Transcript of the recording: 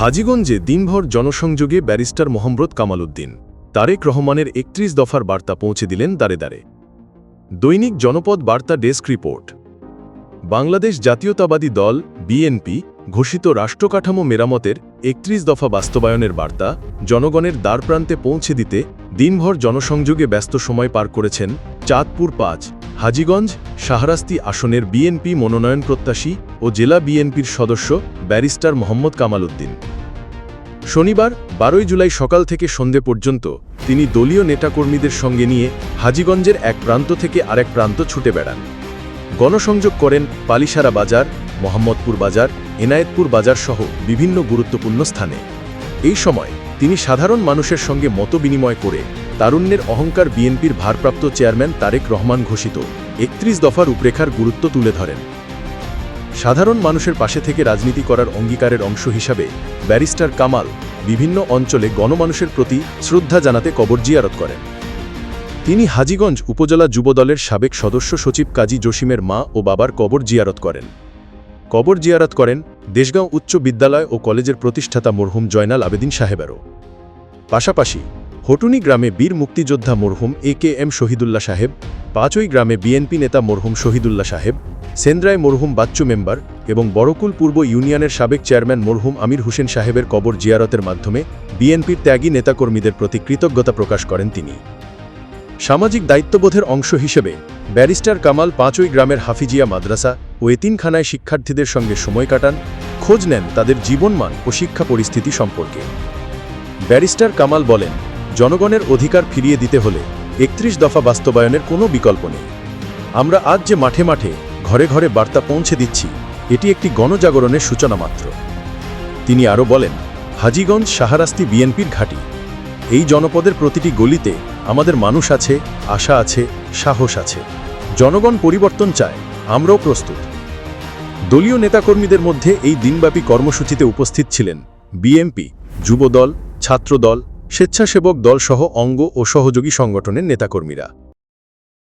হাজীগঞ্জে দিনভর জনসংযোগে ব্যারিস্টার মোহাম্মদ কামাল উদ্দিন তারেক রহমানের একত্রিশ দফার বার্তা পৌঁছে দিলেন দাঁড়ে দাঁড়ে দৈনিক জনপদ বার্তা ডেস্ক রিপোর্ট। বাংলাদেশ জাতীয়তাবাদী দল, বিএনপি, ঘোষিত রাষ্ট্রকাঠামো মেরামতের একত্রিশ দফা বাস্তবায়নের বার্তা জনগণের দ্বারপ্রান্তে পৌঁছে দিতে দিনভর জনসংযোগে ব্যস্ত সময় পার করেছেন চাঁদপুর পাঁচ। হাজীগঞ্জ, শাহরাস্তি আসনের বিএনপি মনোনয়ন প্রত্যাশী ও জেলা বিএনপির সদস্য ব্যারিস্টার মোহাম্মদ কামাল উদ্দিন। শনিবার, বারোই জুলাই সকাল থেকে সন্ধে পর্যন্ত তিনি দলীয় নেতাকর্মীদের সঙ্গে নিয়ে হাজীগঞ্জের এক প্রান্ত থেকে আরেক প্রান্ত ছুটে বেড়ান। গণসংযোগ করেন পালিসারা বাজার, মোহাম্মদপুর বাজার, এনায়েতপুর বাজার সহ বিভিন্ন গুরুত্বপূর্ণ স্থানে। এই সময় তিনি সাধারণ মানুষের সঙ্গে মত বিনিময় করে তারুণ্যের অহংকার বিএনপির ভারপ্রাপ্ত চেয়ারম্যান তারেক রহমান ঘোষিত। একত্রিশ দফার রূপরেখার গুরুত্ব তুলে ধরেন। সাধারণ মানুষের পাশে থেকে রাজনীতি করার অঙ্গীকারের অংশ হিসাবে ব্যারিস্টার কামাল বিভিন্ন অঞ্চলে গণমানুষের প্রতি শ্রদ্ধা জানাতে কবর জিয়ারত করেন। তিনি হাজীগঞ্জ উপজেলা যুবদলের সাবেক সদস্য সচিব কাজী জসিমের মা ও বাবার কবর জিয়ারত করেন। কবর জিয়ারত করেন দেশগাঁও উচ্চ বিদ্যালয় ও কলেজের প্রতিষ্ঠাতা মরহুম জয়নাল আবেদিন সাহেবেরও। পাশাপাশি হটুনি গ্রামে বীর মুক্তিযোদ্ধা মরহুম এ কে এম শহীদুল্লাহ সাহেব, পাঁচই গ্রামে বিএনপি নেতা মরহুম শহীদুল্লাহ সাহেব, সেন্দ্রায় মরহুম বাচ্চু মেম্বার এবং বড়কুল পূর্ব ইউনিয়নের সাবেক চেয়ারম্যান মরহুম আমির হোসেন সাহেবের কবর জিয়ারতের মাধ্যমে বিএনপির ত্যাগী নেতাকর্মীদের প্রতি কৃতজ্ঞতা প্রকাশ করেন তিনি। সামাজিক দায়িত্ববোধের অংশ হিসেবে ব্যারিস্টার কামাল পাঁচই গ্রামের হাফিজিয়া মাদ্রাসা ও এতিমখানায় শিক্ষার্থীদের সঙ্গে সময় কাটান, খোঁজ নেন তাদের জীবনমান ও শিক্ষা পরিস্থিতি সম্পর্কে। ব্যারিস্টার কামাল বলেন জনগণের অধিকার ফিরিয়ে দিতে হলে একত্রিশ দফা বাস্তবায়নের কোনো বিকল্প নেই। আমরা আজ যে মাঠে মাঠে ঘরে ঘরে বার্তা পৌঁছে দিচ্ছি, এটি একটি গণজাগরণের সূচনা মাত্র। তিনি আরও বলেন, হাজীগঞ্জ সাহারাস্তি বিএনপির ঘাঁটি। এই জনপদের প্রতিটি গলিতে আমাদের মানুষ আছে, আশা আছে, সাহস আছে। জনগণ পরিবর্তন চায়, আমরাও প্রস্তুত। দলীয় নেতাকর্মীদের মধ্যে এই দিনব্যাপী কর্মসূচিতে উপস্থিত ছিলেন বিএমপি যুবদল, ছাত্রদল স্বেচ্ছাসেবক দলসহ অঙ্গ ও সহযোগী সংগঠনের নেতাকর্মীরা।